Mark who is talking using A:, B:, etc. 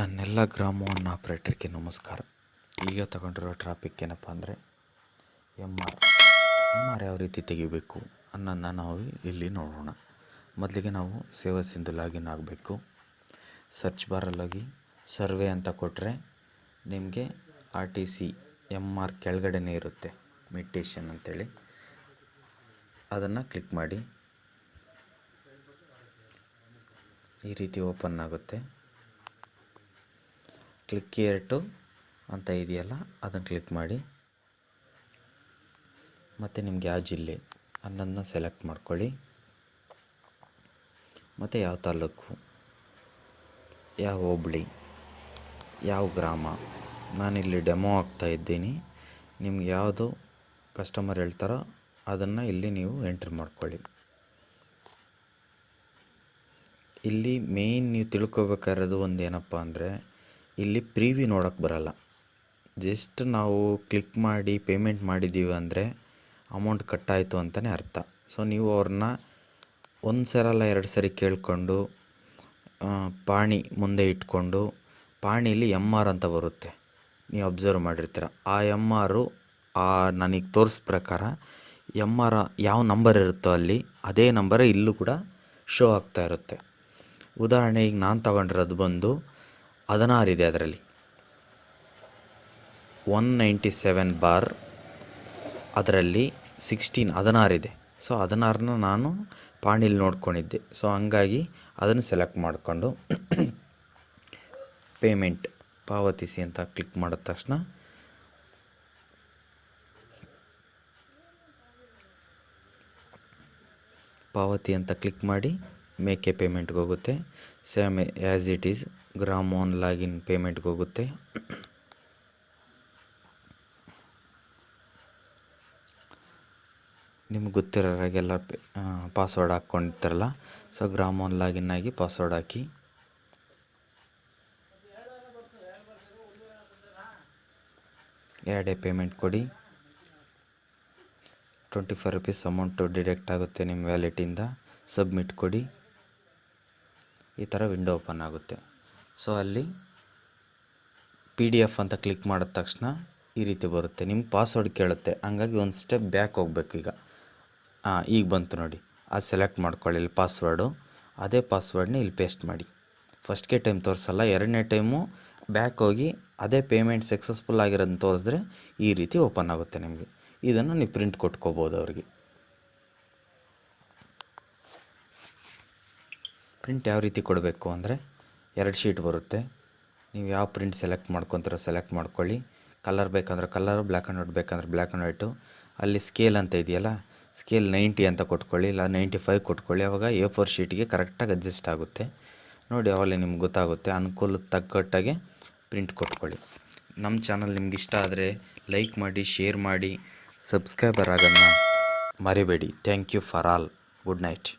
A: ನನ್ನೆಲ್ಲ ಗ್ರಾಮವನ್ನು ಆಪ್ರೇಟರ್ಗೆ ನಮಸ್ಕಾರ. ಈಗ ತಗೊಂಡಿರೋ ಟ್ರಾಫಿಕ್ ಏನಪ್ಪ ಅಂದರೆ ಎಂ ಆರ್ ಎಂ ಆರ್ ಯಾವ ರೀತಿ ತೆಗಿಬೇಕು ಅನ್ನೋದನ್ನ ನಾವು ಇಲ್ಲಿ ನೋಡೋಣ. ಮೊದಲಿಗೆ ನಾವು ಸೇವಾ ಸಿಂಧು ಲಾಗಿನ್ ಆಗಬೇಕು. ಸರ್ಚ್ ಬಾರಲ್ಲಾಗಿ ಸರ್ವೆ ಅಂತ ಕೊಟ್ಟರೆ ನಿಮಗೆ R T C M R ಕೆಳಗಡೆನೇ ಇರುತ್ತೆ ಮೆಡಿಟೇಷನ್ ಅಂತೇಳಿ. ಅದನ್ನು ಕ್ಲಿಕ್ ಮಾಡಿ. ಈ ರೀತಿ ಓಪನ್ ಆಗುತ್ತೆ. ಕ್ಲಿಕ್ ಇಯರ್ ಟು ಅಂತ ಇದೆಯಲ್ಲ, ಅದನ್ನು ಕ್ಲಿಕ್ ಮಾಡಿ. ಮತ್ತು ನಿಮ್ಗೆ ಯಾವ ಜಿಲ್ಲೆ ಅನ್ನೋದನ್ನ ಸೆಲೆಕ್ಟ್ ಮಾಡ್ಕೊಳ್ಳಿ. ಮತ್ತು ಯಾವ ತಾಲೂಕು, ಯಾವ ಹೋಬಳಿ, ಯಾವ ಗ್ರಾಮ, ನಾನಿಲ್ಲಿ ಡೆಮೋ ಆಗ್ತಾ ಇದ್ದೀನಿ. ನಿಮ್ಗೆ ಯಾವುದು ಕಸ್ಟಮರ್ ಹೇಳ್ತಾರೋ ಅದನ್ನು ಇಲ್ಲಿ ನೀವು ಎಂಟ್ರಿ ಮಾಡ್ಕೊಳ್ಳಿ. ಇಲ್ಲಿ ಮೇಯ್ನ್ ನೀವು ತಿಳ್ಕೊಬೇಕಾಗಿರೋದು ಒಂದು ಏನಪ್ಪ ಅಂದರೆ ಇಲ್ಲಿ ಪ್ರೀವಿ ನೋಡೋಕ್ಕೆ ಬರಲ್ಲ. ಜಸ್ಟ್ ನಾವು ಕ್ಲಿಕ್ ಮಾಡಿ ಪೇಮೆಂಟ್ ಮಾಡಿದ್ದೀವಿ ಅಂದರೆ ಅಮೌಂಟ್ ಕಟ್ಟಾಯಿತು ಅಂತಲೇ ಅರ್ಥ. ಸೊ ನೀವು ಅವ್ರನ್ನ ಒಂದು ಸರಲ್ಲ ಎರಡು ಸರಿ ಕೇಳಿಕೊಂಡು ಪಾಣಿ ಮುಂದೆ ಇಟ್ಕೊಂಡು, ಪಾಣಿಲಿ ಎಂ ಆರ್ ಅಂತ ಬರುತ್ತೆ. ನೀವು ಅಬ್ಸರ್ವ್ ಮಾಡಿರ್ತೀರ. ಆ ಎಂ ಆರು ಆ ನನಗೆ ತೋರಿಸ್ ಪ್ರಕಾರ ಎಂ ಆರ್ ಯಾವ ನಂಬರ್ ಇರುತ್ತೋ ಅಲ್ಲಿ ಅದೇ ನಂಬರ್ ಇಲ್ಲೂ ಕೂಡ ಶೋ ಆಗ್ತಾ ಇರುತ್ತೆ. ಉದಾಹರಣೆ ಈಗ ನಾನು ತಗೊಂಡಿರೋದು ಬಂದು ಹದಿನಾರು ಇದೆ ಅದರಲ್ಲಿ. ಒನ್ ನೈಂಟಿ ಸೆವೆನ್ ಬಾರ್ ಅದರಲ್ಲಿ ಸಿಕ್ಸ್ಟೀನ್ ಹದಿನಾರಿದೆ ಸೊ ಹದಿನಾರನ್ನ ನಾನು ಪಾಣಿಲಿ ನೋಡ್ಕೊಂಡಿದ್ದೆ. ಸೊ ಹಂಗಾಗಿ ಅದನ್ನು ಸೆಲೆಕ್ಟ್ ಮಾಡಿಕೊಂಡು ಪೇಮೆಂಟ್ ಪಾವತಿಸಿ ಅಂತ ಕ್ಲಿಕ್ ಮಾಡಿದ ತಕ್ಷಣ ಪಾವತಿ ಅಂತ ಕ್ಲಿಕ್ ಮಾಡಿ ಮೇಕೆ ಪೇಮೆಂಟ್ಗೆ ಹೋಗುತ್ತೆ. Same as it is Grama one login ಪೇಮೆಂಟ್ಗೆ ಹೋಗುತ್ತೆ. ನಿಮ್ಗೆ ಗೊತ್ತಿರೋರಾಗೆಲ್ಲ ಪಾಸ್ವರ್ಡ್ ಹಾಕ್ಕೊಂಡಿರ್ತಾರಲ್ಲ ಸೊ ಗ್ರಾಮ್ ಆನ್ ಲಾಗಿನ್ ಆಗಿ ಪಾಸ್ವರ್ಡ್ ಹಾಕಿ. ಎರಡೇ ಪೇಮೆಂಟ್ ಕೊಡಿ. Twenty five rupees amount deduct ಆಗುತ್ತೆ ನಿಮ್ಮ ವ್ಯಾಲೆಟಿಂದ ಸಬ್ಮಿಟ್ ಕೊಡಿ. ಈ ಥರ ವಿಂಡೋ ಓಪನ್ ಆಗುತ್ತೆ. ಸೊ ಅಲ್ಲಿ ಪಿ ಡಿ ಎಫ್ ಅಂತ ಕ್ಲಿಕ್ ಮಾಡಿದ ತಕ್ಷಣ ಈ ರೀತಿ ಬರುತ್ತೆ. ನಿಮ್ಮ ಪಾಸ್ವರ್ಡ್ ಕೇಳುತ್ತೆ. ಹಂಗಾಗಿ ಒಂದು ಸ್ಟೆಪ್ ಬ್ಯಾಕ್ ಹೋಗ್ಬೇಕು ಈಗ. ಹಾಂ ಈಗ ಬಂತು ನೋಡಿ. ಅದು ಸೆಲೆಕ್ಟ್ ಮಾಡ್ಕೊಳ್ಳಿ ಇಲ್ಲಿ ಪಾಸ್ವರ್ಡು ಅದೇ ಪಾಸ್ವರ್ಡ್ನ ಇಲ್ಲಿ ಪೇಸ್ಟ್ ಮಾಡಿ. ಫಸ್ಟ್ಗೆ ಟೈಮ್ ತೋರಿಸಲ್ಲ. ಎರಡನೇ ಟೈಮು ಬ್ಯಾಕ್ ಹೋಗಿ ಅದೇ ಪೇಮೆಂಟ್ ಸಕ್ಸಸ್ಫುಲ್ ಆಗಿರೋದನ್ನ ತೋರಿಸಿದ್ರೆ ಈ ರೀತಿ ಓಪನ್ ಆಗುತ್ತೆ ನಿಮಗೆ. ಇದನ್ನು ನೀವು ಪ್ರಿಂಟ್ ಕೊಟ್ಕೋಬೋದು ಅವ್ರಿಗೆ. ಪ್ರಿಂಟ್ ಯಾವ ರೀತಿ ಕೊಡಬೇಕು ಅಂದರೆ ಎರಡು ಶೀಟ್ ಬರುತ್ತೆ. ನೀವು ಯಾವ ಪ್ರಿಂಟ್ ಸೆಲೆಕ್ಟ್ ಮಾಡ್ಕೊತೀರೋ ಸೆಲೆಕ್ಟ್ ಮಾಡ್ಕೊಳ್ಳಿ. ಕಲರ್ ಬೇಕಂದ್ರೆ ಕಲರ್ ಬ್ಲ್ಯಾಕ್ ಆ್ಯಂಡ್ ವೈಟ್ ಬೇಕಂದ್ರೆ ಬ್ಲ್ಯಾಕ್ ಆ್ಯಂಡ್ ವೈಟು ಅಲ್ಲಿ ಸ್ಕೇಲ್ ಅಂತ ಇದೆಯಲ್ಲ ಸ್ಕೇಲ್ ನೈಂಟಿ ಅಂತ ಕೊಟ್ಕೊಳ್ಳಿ, ಇಲ್ಲ ನೈಂಟಿ ಫೈವ್ ಕೊಟ್ಕೊಳ್ಳಿ ಆವಾಗ ಎ ಫೋರ್ ಶೀಟಿಗೆ ಕರೆಕ್ಟಾಗಿ ಅಡ್ಜಸ್ಟ್ ಆಗುತ್ತೆ. ನೋಡಿ ಅವಲ್ಲಿ ನಿಮ್ಗೆ ಗೊತ್ತಾಗುತ್ತೆ. ಅನುಕೂಲ ತಕ್ಕಟ್ಟಾಗೆ ಪ್ರಿಂಟ್ ಕೊಟ್ಕೊಳ್ಳಿ. ನಮ್ಮ ಚಾನಲ್ ನಿಮ್ಗೆ ಇಷ್ಟ ಆದರೆ ಲೈಕ್ ಮಾಡಿ ಶೇರ್ ಮಾಡಿ ಸಬ್ಸ್ಕ್ರೈಬರ್ ಆಗೋದನ್ನ ಮರಿಬೇಡಿ. Thank you for all good night